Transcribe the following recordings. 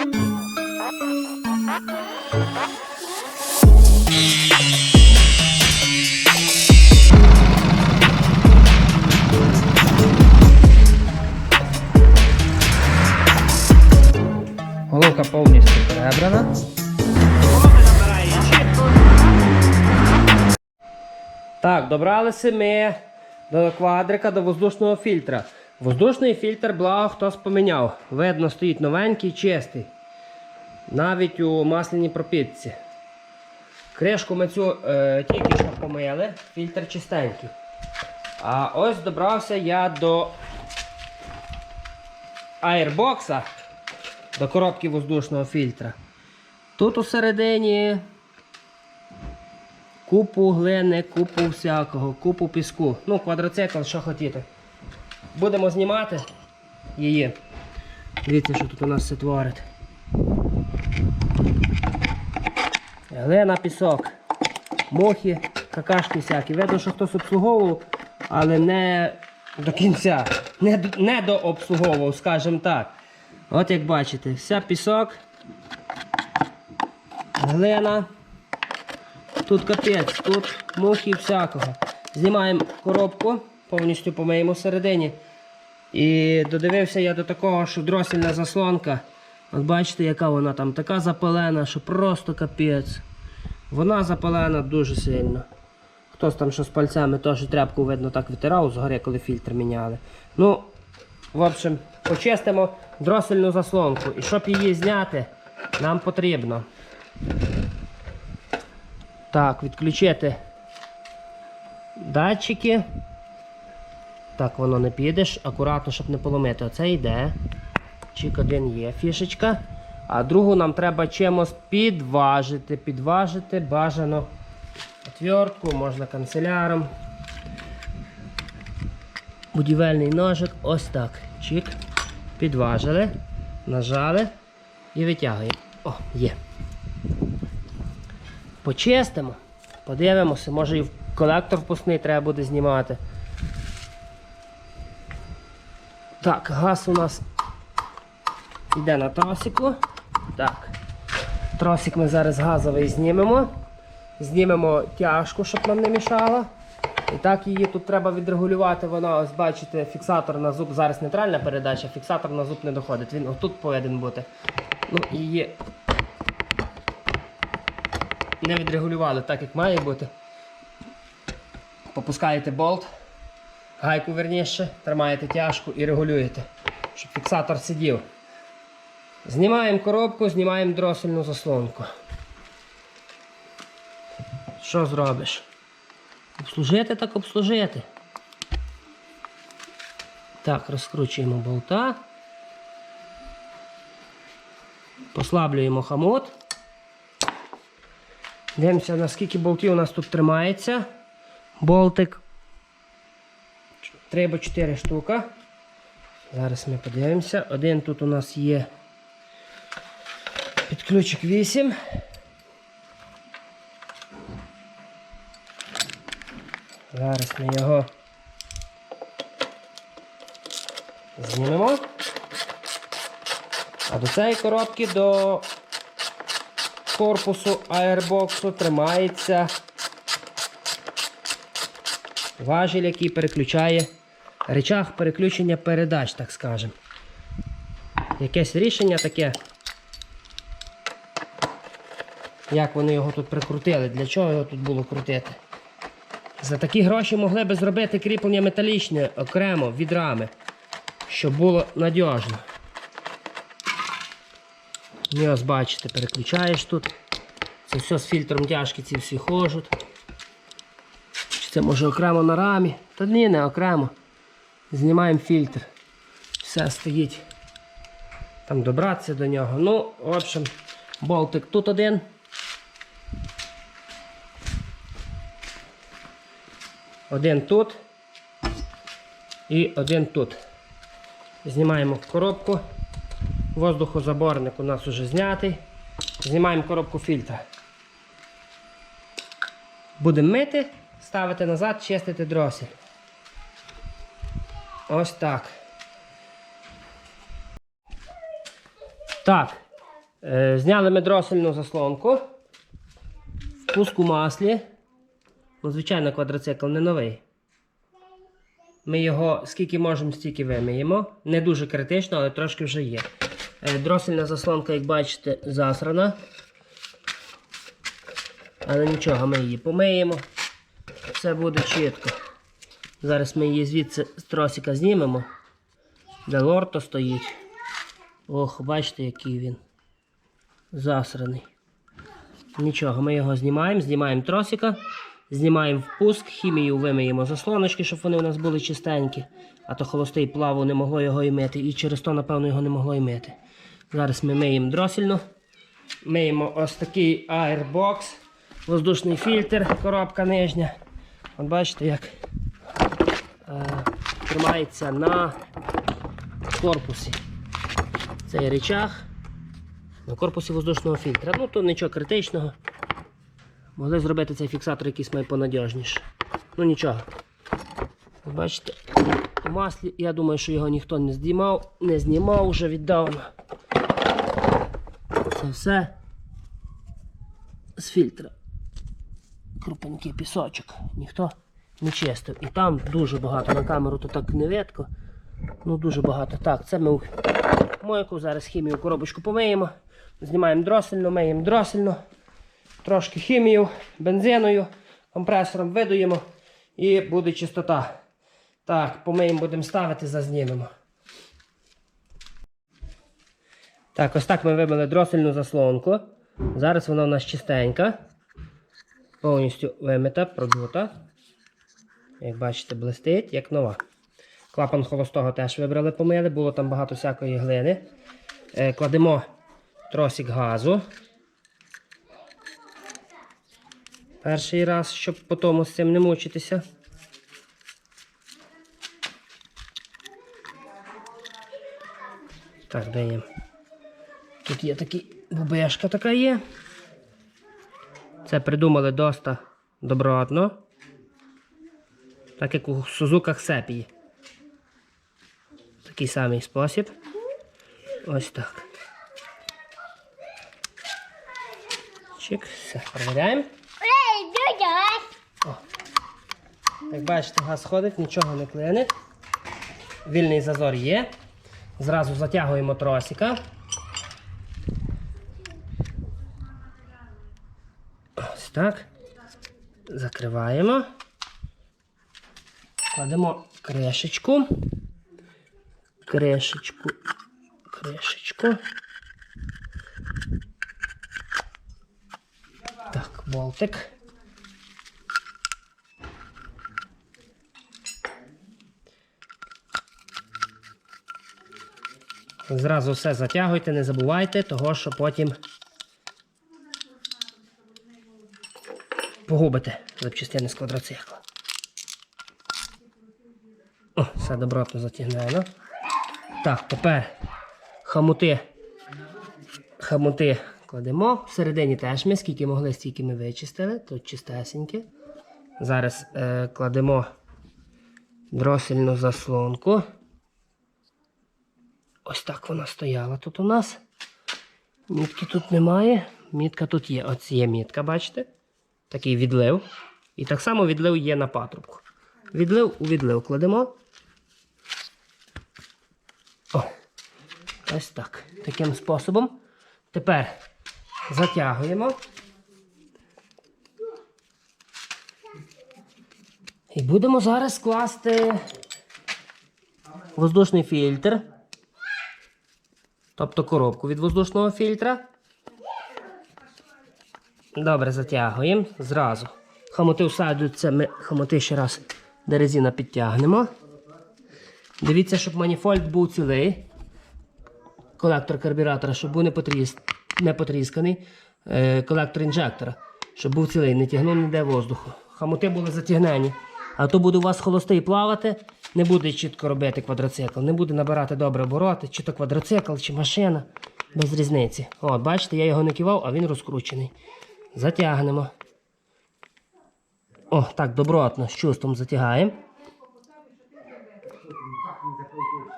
Головка повністю перебрана. Так, добралися ми до квадрика, до воздушного фільтра. Воздушний фільтр, благо хтось поміняв. Видно, стоїть новенький, чистий. Навіть у масляній пропітці. Кришку ми цю е, тільки що помили, фільтр чистенький. А ось добрався я до аербокса, до коробки воздушного фільтра. Тут у середині купу глини, купу всякого, купу піску. Ну, квадроцикл, що хотіти. Будемо знімати її. Дивіться, що тут у нас все творить. Глина, пісок, мохи, какашки всякі. Видно, що хтось обслуговував, але не до кінця. Не, не дообслуговував, скажімо так. От як бачите, вся пісок, глина. Тут капець, тут мухи всякого. Знімаємо коробку, повністю помиємо всередині. І додивився я до такого, що дросільна заслонка. От бачите, яка вона там така запалена, що просто капець. Вона запалена дуже сильно. Хтось там що з пальцями теж тряпку видно так витирав згори, коли фільтр міняли. Ну, в общем, почистимо дросельну заслонку. І щоб її зняти, нам потрібно. Так, відключити датчики. Так, воно не підеш, акуратно, щоб не поломити. Оце йде. Чик один є фішечка. А другу нам треба чимось підважити. Підважити бажано отвертку, можна канцеляром. Будівельний ножик. Ось так. Чик. Підважили, нажали і витягуємо. О, є. Почистимо, подивимося, може і в колектор впускний треба буде знімати. Так, газ у нас йде на тросику. Так. Тросик ми зараз газовий знімемо. Знімемо тяжку, щоб нам не мішало. І так її тут треба відрегулювати. Вона, ось бачите, фіксатор на зуб. Зараз нейтральна передача, фіксатор на зуб не доходить. Він отут повинен бути. Ну, її не відрегулювали так, як має бути. Попускаєте болт, гайку верніше, тримаєте тяжку і регулюєте, щоб фіксатор сидів. Знімаємо коробку, знімаємо дросельну заслонку. Що зробиш? Обслужити так обслужити. Так, розкручуємо болта. Послаблюємо хамут. Дивимося, наскільки болтів у нас тут тримається. Болтик 3 або 4 штука. Зараз ми подивимося. Один тут у нас є під ключик 8. Зараз ми його знімемо. А до цієї коробки до корпусу аербоксу тримається важіль, який переключає речах переключення передач, так скажемо. Якесь рішення таке. Як вони його тут прикрутили, для чого його тут було крутити? За такі гроші могли би зробити кріплення металічне окремо від рами, щоб було надіжно. Ну, ось бачите, переключаєш тут. Це все з фільтром тяжкі ці всі хожуть. Це може окремо на рамі? Та ні, не окремо. Знімаємо фільтр. Все стоїть. Там добратися до нього. Ну, в общем, болтик тут один. Один тут. І один тут. Знімаємо коробку. Воздухозаборник у нас уже знятий. Знімаємо коробку фільтра. Будемо мити, ставити назад, чистити дросель. Ось так. Так, Е, зняли ми дросельну заслонку. Впуск у маслі. Ну, звичайно, квадроцикл не новий. Ми його скільки можемо, стільки вимиємо. Не дуже критично, але трошки вже є. Е, Дросельна заслонка, як бачите, засрана. Але нічого, ми її помиємо. Все буде чітко. Зараз ми її звідси з тросика знімемо. Де лорто стоїть. Ох, бачите, який він засраний. Нічого, ми його знімаємо, знімаємо тросика, знімаємо впуск, хімію вимиємо заслоночки, щоб вони у нас були чистенькі. А то холостий плаву не могло його і мити, і через то, напевно, його не могло і мити. Зараз ми миємо дросільно. Миємо ось такий аербокс, воздушний фільтр, коробка нижня. От бачите, як е, тримається на корпусі. Цей речах на корпусі воздушного фільтра. Ну, то нічого критичного. Могли зробити цей фіксатор якийсь найпонадіжніше. Ну нічого. Ви Бачите, у маслі, я думаю, що його ніхто не знімав, не знімав вже віддавна. Це все з фільтра. Крупенький пісочок. Ніхто не чистив. І там дуже багато. На камеру то так не видко. Ну дуже багато. Так, це ми мойку. Зараз хімію коробочку помиємо. Знімаємо дросельно, миємо дросельно. Трошки хімію, бензиною, компресором видуємо і буде чистота. Так, помиємо, будемо ставити, зазнімемо. Так, ось так ми вибили дросельну заслонку. Зараз вона у нас чистенька. Повністю вимита, продута. Як бачите, блистить, як нова. Клапан холостого теж вибрали, помили, було там багато всякої глини. Е, кладемо тросик газу. Перший раз, щоб потім з цим не мучитися. Так, даємо. Тут є такі бубешка така є. Це придумали доста добротно. Так як у Сузуках Сепії. Такий самий спосіб. Ось так. Чик, все, перевіряємо. Ей, дядя! Як бачите, газ ходить, нічого не клине. Вільний зазор є. Зразу затягуємо тросика. Ось так. Закриваємо. Кладемо кришечку. Кришечку. Кришечку. Так, болтик. Зразу все затягуйте, не забувайте, того що потім погубите запчастини з квадроцикла. О, все добротно затягнено. Так, тепер хамути. Хамути кладемо. Всередині теж ми, скільки могли, стільки ми вичистили. Тут чистесеньке. Зараз е, кладемо дросельну заслонку. Ось так вона стояла тут у нас. Мітки тут немає. Мітка тут є. Ось є мітка, бачите? Такий відлив. І так само відлив є на патрубку. Відлив у відлив кладемо. О, ось так. Таким способом. Тепер затягуємо. І будемо зараз класти воздушний фільтр. Тобто коробку від воздушного фільтра. Добре, затягуємо зразу. Хамоти всаджуються, ми хамоти ще раз до резина підтягнемо. Дивіться, щоб маніфольд був цілий. Колектор карбюратора, щоб був не, потріс... не потрісканий. Е, колектор інжектора, щоб був цілий, не тягнув ніде воздуху. Хамоти були затягнені. А то буде у вас холостий плавати, не буде чітко робити квадроцикл, не буде набирати добре обороти, чи то квадроцикл, чи машина. Без різниці. От, бачите, я його не кивав, а він розкручений. Затягнемо. О, так, добротно, з чувством затягаємо.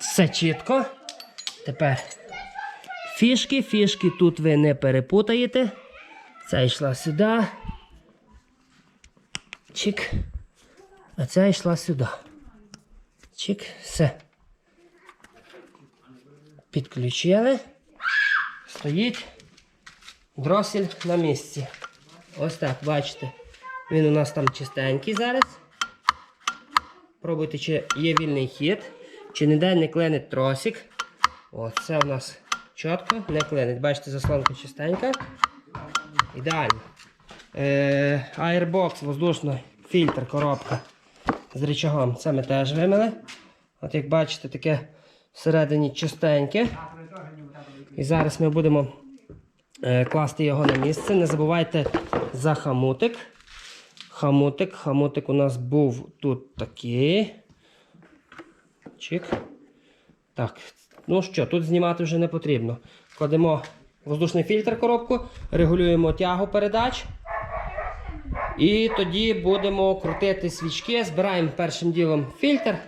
Все чітко. Тепер Фішки, фішки тут ви не перепутаєте. Ця йшла сюди. Чик. А ця йшла сюди. Чик, все. Підключили. Стоїть дросель на місці. Ось так, бачите. Він у нас там чистенький зараз. Пробуйте, чи є вільний хід, чи ніде не клинить тросик. О, це у нас чітко, не клинить. Бачите, заслонка чистенька. Ідеально. Е, Airbox, воздушний фільтр, коробка з рычагом. Це ми теж вимили. От як бачите, таке всередині чистеньке. І зараз ми будемо класти його на місце. Не забувайте за хамутик. Хамутик. Хамутик у нас був тут такий. Чик. Так. Ну що, тут знімати вже не потрібно. Кладемо воздушний фільтр коробку, регулюємо тягу передач. І тоді будемо крутити свічки, збираємо першим ділом фільтр.